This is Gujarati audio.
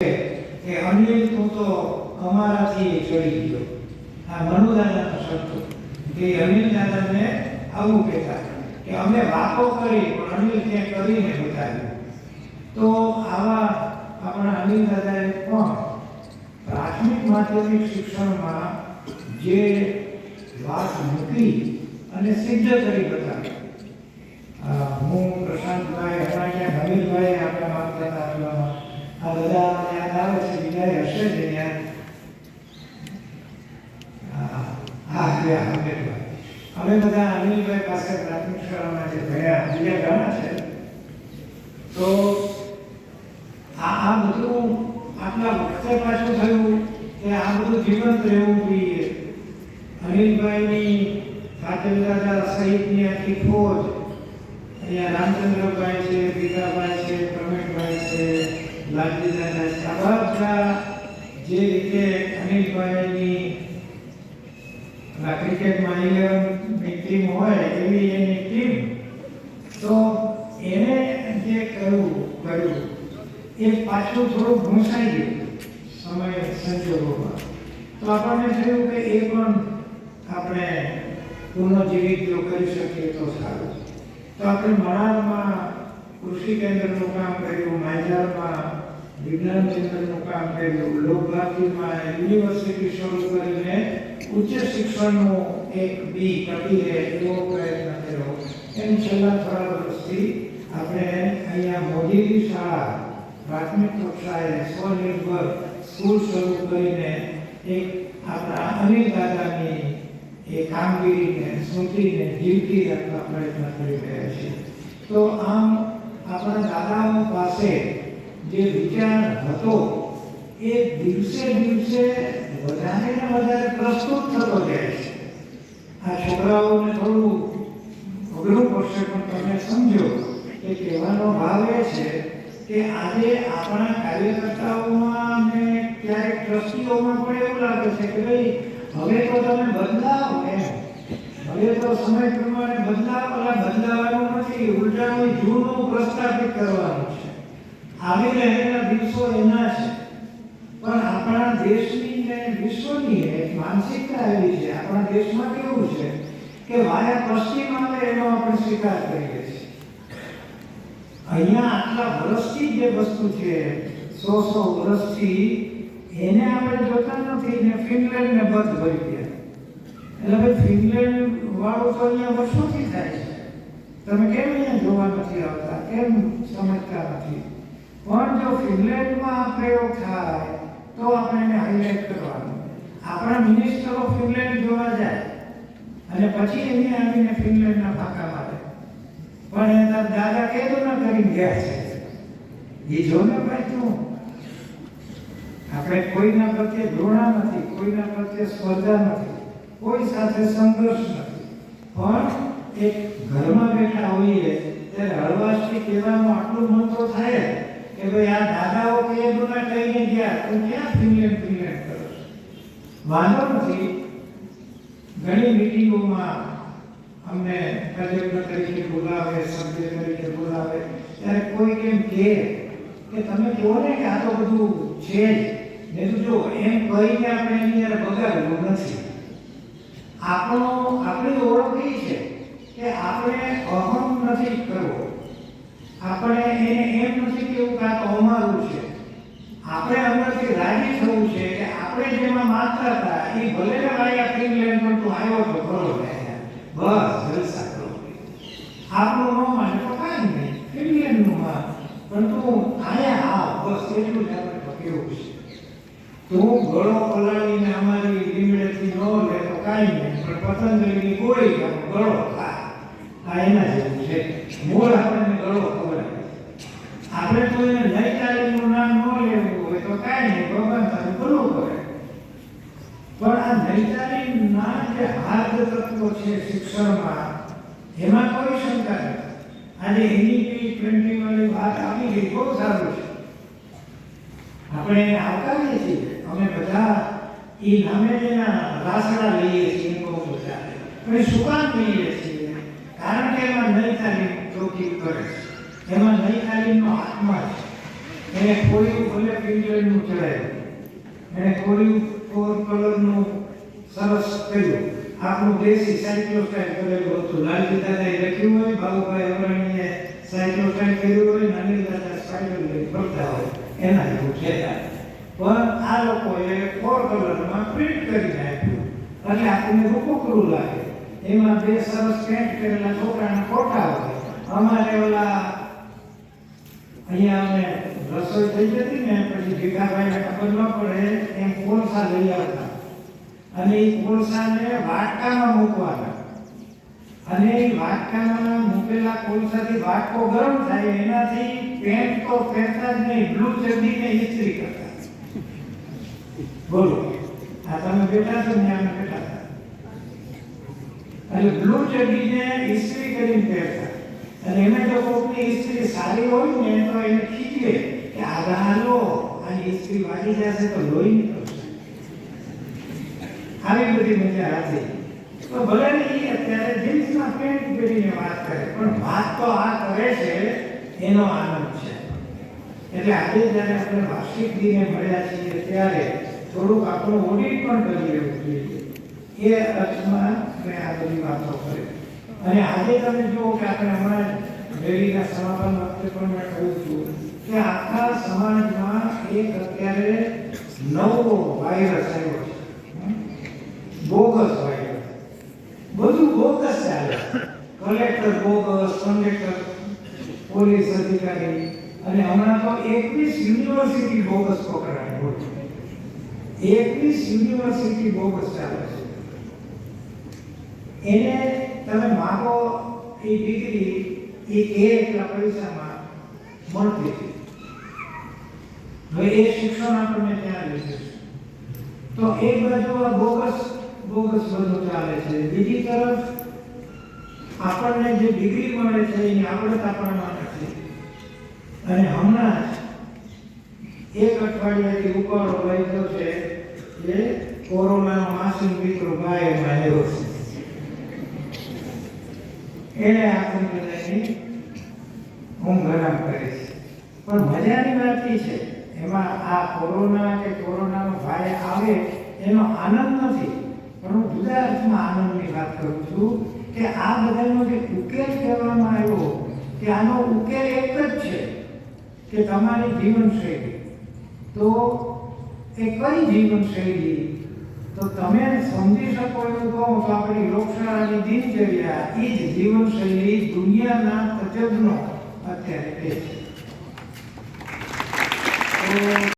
કે અનિલ તું તો અમારાથી ચડી ગયો. આ મનુદાદાનો શબ્દ. કે અનિલ દાદાને આવું કહેતા કે અમે વાતો કરી, પણ અનિલ ત્યાં કરીને બતાવ્યું. તો આવા આપણા અનિલ દાદાએ પણ પ્રાથમિક માધ્યમિક શિક્ષણમાં જે વાત મૂકી અને સિદ્ધ કરી બતાવી અ, હું પ્રશાંતભાઈ હરાણીયા નવીનભાઈ આપણે માનતા હતા આપણામાં. આ બધા યાદ આવે છે બીજા હશે જ અમીરભાઈ અમે બધા અનિલભાઈ પાસે પ્રાથમિક શાળામાં જે ભણ્યા બીજા ઘણા છે તો આ આ બધું આટલા વખતે પાછું થયું કે આ બધું જીવંત રહેવું જોઈએ અનિલભાઈની પાટીલ દાદા સહિતની આખી ફોજ અહીંયા રામચંદ્રભાઈ છે દીકાભાઈ છે પ્રવીણભાઈ છે લાલજી દાદા છે આ બધા જે રીતે અનિલભાઈની ક્રિકેટમાં ઇલેવનની ટીમ હોય એવી એની ટીમ તો એને જે કર્યું કર્યું એ પાછું થોડું ઘૂંસાઈ ગયું સમય સંજોગોમાં તો આપણને થયું કે એ પણ આપણે પુનઃજીવિત જો કરી શકીએ તો સારું તો આપણે મણાલમાં કૃષિ કેન્દ્રનું કામ કર્યું, માઇજારમાં વિજ્ઞાન કેન્દ્રનું કામ કર્યું. લોકભારતીમાં યુનિવર્સિટી શરૂ કરીને ઉચ્ચ શિક્ષણનું એક બી ટકી રહે એવો પ્રયત્ન કર્યો. એમ છેલ્લા વર્ષથી આપણે અહીંયા મોદીની શાળા, પ્રાથમિક કક્ષાએ સ્વનિર્ભર સ્કૂલ શરૂ કરીને એક આપણા અનિલ દાદાની એ કામગીરીને સ્મૃતિને જીવતી રાખવા પ્રયત્ન કરી રહ્યા છીએ. તો આમ આપણા દાદાઓ પાસે જે વિચાર હતો, એ દિવસે દિવસે વધારે ને વધારે પ્રસ્તુત થતો જાય છે. આ છોકરાઓને થોડું અઘરું પડશે, પણ તમે સમજો કે કહેવાનો ભાવ એ છે કે આજે આપણા કાર્યકર્તાઓમાં અને ક્યારેક ટ્રસ્ટીઓમાં પણ એવું લાગે છે કે ભાઈ, હવે તો તમે બદલાવો એમ હવે તો સમય પ્રમાણે બદલાવ બદલાવાનું નથી, ઉલટાનું જૂનું પ્રસ્થાપિત કરવાનું છે. આવી રહેલા દિવસો એના છે. પણ આપણા દેશની ને વિશ્વની એક માનસિકતા એવી છે. આપણા દેશમાં કેવું છે કે વાયા પશ્ચિમ આવે એનો આપણે સ્વીકાર કરીએ છીએ. અહીંયા આટલા વર્ષથી જે વસ્તુ છે, સો સો વર્ષથી એને આપણે જોતા નથી ને ફિનલેન્ડ ને બધ ભરી ગયા એટલે ભાઈ ફિનલેન્ડ વાળું તો અહીંયા વર્ષોથી થાય છે. તમે કેમ અહીંયા જોવા નથી આવતા? કેમ સમજતા નથી? પણ જો ફિનલેન્ડમાં આ પ્રયોગ થાય, તો આપણે એને હાઇલાઇટ કરવાનું. આપણા મિનિસ્ટરો ફિનલેન્ડ જોવા જાય, અને પછી એને આવીને ફિનલેન્ડના ફાંકા મારે. પણ એના દાદા કેદો ના કરી ગયા છે. એ જો ને ભાઈ તું. આપણે કોઈના પ્રત્યે ઘૃણા નથી, કોઈના પ્રત્યે સ્પર્ધા નથી, કોઈ સાથે સંઘર્ષ નથી. પણ એક ઘરમાં બેઠા હોઈએ, ત્યારે હળવાશથી કહેવાનું આટલું મહત્વ થાય? કે ભાઈ, આ દાદાઓ કે દુના કહીને ગયા, તું ક્યાં ફિનલેન્ડ ફિનલેન્ડ કરો? વાંધો નથી. ઘણી મિટિંગોમાં અમને તજજ્ઞ તરીકે બોલાવે, સભ્ય તરીકે બોલાવે. ત્યારે કોઈ કેમ કહે કે તમે કહો ને કે આ તો બધું છે જ. ને તો જો એમ કહીને આપણે એની યાર બગાડવું નથી. આપણો, આપણી ઓળખ એ છે કે આપણે અહમ નથી કરવો. આપણે એને એમ નથી કેવું કાં તો અમારું છે. આપણે અંદરથી રાજી થવું છે કે આપણે જેમાં માનતા હતા, એ ભલે ને વાયા ફિનલેન્ડ પણ તું આવ્યો તો કરો બસ, જલસા કરો. આપણું ન માને તો કાંઈ નહીં ફિનલેન્ડનું પણ તું આયા હા બસ એટલું જ આપણે કેવું છે. તું ગળો પલાળીને અમારી લીમડેથી ન લે તો કાંઈ નહીં, પણ પતંજલિની ગોળી ગળો ખા આ એના જેવું છે. મૂળ આપણને ગળો આપણે તો એને નૈતાલીનું નામ ન લેવું હોય તો કાંઈ નહીં, ભગવાન સાથે કરવું પડે પણ આ નૈતાલીના જે હાર્દ તત્વો છે શિક્ષણમાં, એમાં કોઈ શંકા નથી. આજે એની ટ્વેન્ટી વાળી વાત આવી ગઈ, બહુ સારું છે. આપણે એને આવકારીએ છીએ. અમે બધા એ નામે એના રાસડા લઈએ છીએ, બહુ બધા પણ શું કામ લઈએ છીએ, કારણ કે એમાં નૈતાલીમ ચોકી કરે છે. એમાં નૈતાલીમનો આત્મા છે. એને કોળિયું ભલે પિંજરનું ચડાયું એને કોળિયું ફોર કલરનું સરસ કર્યું. આપણું દેશી સાયક્લોસ્ટાઇલ કરેલું હતું. લાલજી દાદાએ લખ્યું હોય, બાબુભાઈ અવરણીએ સાયક્લોસ્ટાઇલ કર્યું હોય, નાની દાદા લઈ ફરતા હોય. એના જેવું છે પણ આ લોકોએ ફોર કલરમાં પ્રિન્ટ કરી નાખ્યું. એટલે આપણને રૂપકડું લાગે. એમાં બે સરસ પેન્ટ કરેલા છોકરાના ફોટા હોય. અમારે ઓલા અહીંયા અમે રસોઈ થઈ જતી ને પછી ભીખાભાઈને ખબર ન પડે એમ કોલસા લઈ આવતા. અને એ કોલસાને વાટકામાં મૂકવાના. અને એ વાટકામાં મૂકેલા કોલસાથી વાટકો ગરમ થાય, એનાથી પેન્ટ તો પહેરતા જ નહીં, બ્લુ ચડ્ડીને ઇસ્ત્રી કરતા. બોલો, આ તમે બેઠા છો ને અમે બેઠા હતા. એટલે બ્લુ ચડ્ડીને ઇસ્ત્રી કરીને પહેરતા. અને એમાં જો કોઈની સ્ત્રી સારી હોય ને, તો એને ખીચવે કે આ રાહલો આની ઇસ્ત્રી વાગી જશે તો લોહી નીકળશે. આવી બધી મજા હતી તો ભલે ને એ અત્યારે જીન્સમાં પેન્ટ પહેરીને વાત કરે, પણ વાત તો આ કરે છે, એનો આનંદ છે. એટલે આજે જ્યારે આપણે વાર્ષિક દિને મળ્યા છીએ, ત્યારે થોડુંક આપણું ઓડિટ પણ કરી લેવું જોઈએ. એ અર્થમાં મેં આ બધી વાતો કરી. અને આજે તમે જુઓ કે આપણે હમણાં રેલીના સમાપન વખતે પણ મેં કહ્યું છું કે આખા સમાજમાં એક અત્યારે નવો વાયરસ આવ્યો છે? બોગસ વાયરસ બધું બોગસ ચાલે. કલેક્ટર બોગસ કંડક્ટર પોલીસ અધિકારી. અને હમણાં તો એકવીસ યુનિવર્સિટી બોગસ પકડાય. એકવીસ યુનિવર્સિટી બોગસ ચાલે છે. એને તમે માગો એ ડિગ્રી એ એટલા પૈસામાં મળતી. હવે એ શિક્ષણ આપણને ત્યાં લીધું તો એક બાજુ આ બોગસ બોગસ બધું ચાલે છે. બીજી તરફ આપણને જે ડિગ્રી મળે છે, એની આવડત આપણામાં નથી અને હમણાં એક અઠવાડિયાથી ઉપર વહેતો છે, એ કોરોનાનો માસૂમ મિત્રો ભાઈ આવ્યો છે. એને આપણને બધાની હરામ કરે છે. પણ મજાની વાત એ છે, એમાં આ કોરોના કે કોરોનાનો ભાઈ આવે, એનો આનંદ નથી. પણ હું જુદા અર્થમાં આનંદની વાત કરું છું કે આ બધાનો જે ઉકેલ કહેવામાં આવ્યો, કે આનો ઉકેલ એક જ છે કે તમારી જીવનશૈલી. તો એ કઈ જીવનશૈલી? તો તમે સમજી શકો એવું કહો તો આપણી લોકશાળાની દિનચર્યા, એ જ જીવનશૈલી દુનિયાના તજજ્ઞો અત્યારે છે.